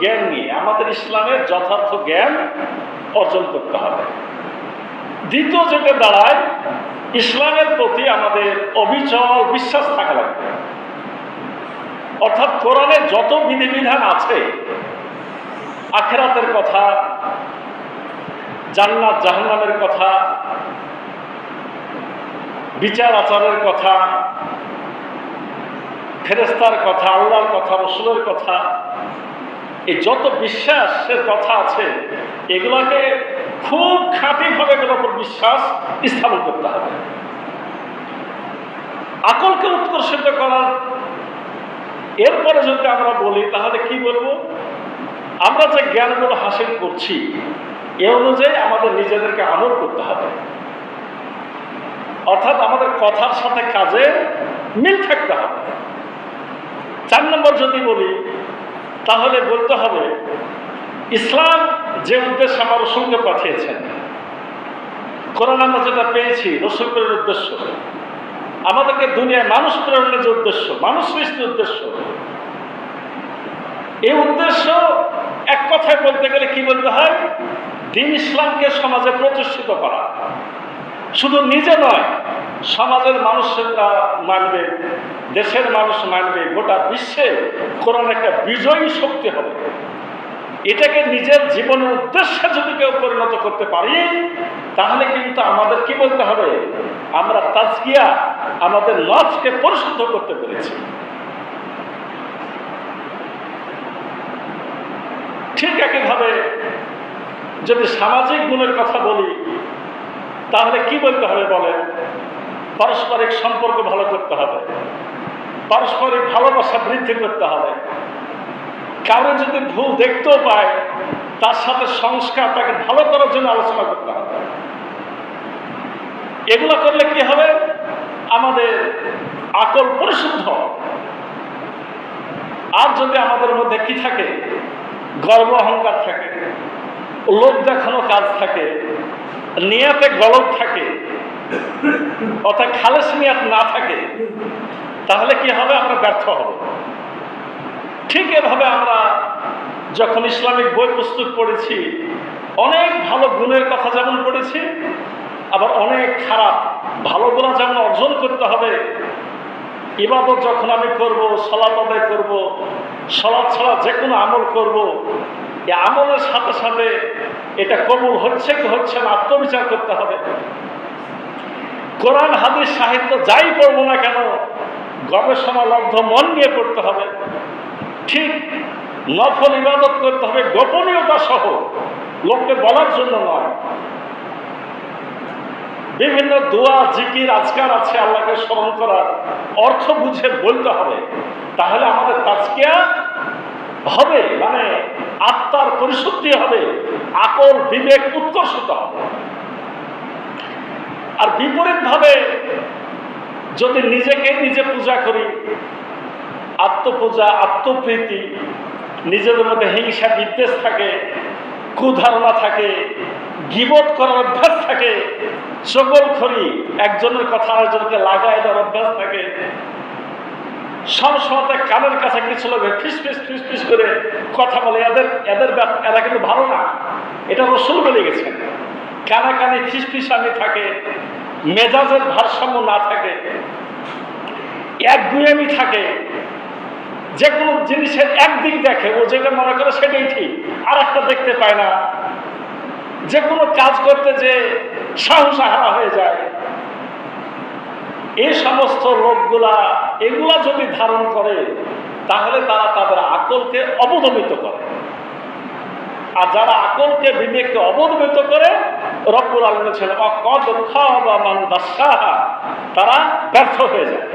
জ্ঞান নিয়ে, আমাদের ইসলামের যথার্থ জ্ঞান অর্জন করতে হবে। দ্বিতীয় যেটা দাঁড়ায়, ইসলামের প্রতি আমাদের অবিচল বিশ্বাস থাকা লাগবে। অর্থাৎ কোরআনের যত বিধিবিধান আছে, আখেরাতের কথা, জান্নাত, জাহান্নামের কথা, বিচার আচারের কথা ফেরেস্তার কথা, আল্লাহর কথা, রসুলের কথা এই যত বিশ্বাসের কথা আছে, এগুলোকে খুব খাঁটিভাবে এগুলোর উপর বিশ্বাস স্থাপন করতে হবে। আকলকে উৎকর্ষিত করার, এরপরে যদি আমরা বলি, তাহলে কি বলব? আমরা যে জ্ঞানগুলো হাসিল করছি, এ অনুযায়ী আমাদের নিজেদেরকে আমল করতে হবে। অর্থাৎ আমাদের কথার সাথে কাজে মিল থাকতে হবে। চার নম্বর যদি বলি তাহলে বলতে হবে, ইসলাম যে উদ্দেশ্যে আমার রসুলকে পাঠিয়েছেন, কোরআন আমরা যেটা পেয়েছি রসুল প্রেরণের উদ্দেশ্য। আমাদেরকে দুনিয়ায় মানুষ প্রেরণের যে উদ্দেশ্য, মানুষ সৃষ্টির উদ্দেশ্য, এই উদ্দেশ্য এক কথায় বলতে গেলে কি বলতে হয়? দিন ইসলামকে সমাজে প্রতিষ্ঠিত করা। শুধু নিজে নয় সমাজের মানুষরা মানবে, দেশের মানুষ মানবে, গোটা বিশ্বে কোরআন একটা বিজয়ী শক্তি হবে। এটাকে নিজের জীবনের উদ্দেশ্যে যদি কেউ পরিণত করতে পারি, তাহলে কিন্তু আমাদের কি বলতে হবে? আমরা তাজকিয়া আমাদের লজকে পরিশুদ্ধ করতে পেরেছি। ঠিক একইভাবে যদি সামাজিক গুণের কথা বলি, তাহলে কি বলতে হবে বলেন? পারস্পরিক সম্পর্ক ভালো করতে হবে। পারস্পরিক ভালোবাসা বৃদ্ধি করতে হবে। কারও যদি ভুল দেখতেও পায়, তার সাথে সংস্কার তাকে ভালো করার জন্য আলোচনা করতে হবে। এগুলো করলে কি হবে? আমাদের আকল পরিশুদ্ধ আর যদি আমাদের মধ্যে কি থাকে? গর্ব অহংকার থাকে লোক দেখানো কাজ থাকে, নিয়াতে গলদ থাকে অর্থাৎ খালেস নিয়াত না থাকে, তাহলে কি হবে? আমরা ব্যর্থ হব। ঠিক এভাবে আমরা যখন ইসলামিক বই প্রস্তুত পড়েছি, অনেক ভালো গুণের কথা যেমন পড়েছি, আবার অনেক খারাপ ভালো গুণা যেমন অর্জন করতে হবে, ইবাদত যখন আমি করব সলাত আদায় করব, সলাৎ ছাড়া যে কোনো আমল করব এই আমলের সাথে সাথে এটা কবুল হচ্ছে কি হচ্ছে না, আত্মবিচার করতে হবে। কোরআন, হাদিস, সাহিত্য যাই পড়ব না কেন, গবেষণা লব্ধ মন নিয়ে পড়তে হবে। ঠিক নফল ইবাদত করতে হবে, গোপনীয়তা সহ, লোককে বলার জন্য নয়। বিভিন্ন দোয়া, জিকির, আজকার আছে আল্লাহকে স্মরণ করার। অর্থ বুঝে বলতে হবে। তাহলে আমাদের তাজকিয়া হবে মানে আত্মার পরিশুদ্ধি হবে, আকল, বিবেক উৎকর্ষিত হবে। আর বিপরীতভাবে যদি নিজেকে নিজে পূজা করি, আত্মপূজা, আত্মপ্রীতি, নিজেদের মধ্যে হিংসা, বিদ্বেষ থাকে, কুধারণা থাকে, গিবত করার অভ্যাস থাকে সকল খড়ি একজনের কথা আরেকজনকে লাগায় দেওয়ার অভ্যাস থাকে সবসময় কানের কাছে কিছু লোক ফিস ফিস ফিস ফিস করে কথা বলে, এদের এদের এরা কিন্তু ভালো না। এটা রসুল বলে গেছেন। কানে কানে ফিস ফিসানি থাকে, মেজাজের ভারসাম্য না থাকে, এক একগুয়ামি থাকে যে কোনো জিনিসের একদিক দেখে, ও যেটা মনে করে সেটাই ঠিক আর একটা দেখতে পায় না। যে কোনো কাজ করতে যে সাহসাহারা হয়ে যায়। এই সমস্ত লোকগুলা, এগুলা যদি ধারণ করে, তাহলে তারা তাদের আকলকে অবদমিত করে। আর যারা আকলকে বিবেককে অবদমিত করে, রব্বুল আলমের ছেলে অকদ বা মান দাসাহা তারা ব্যর্থ হয়ে যায়।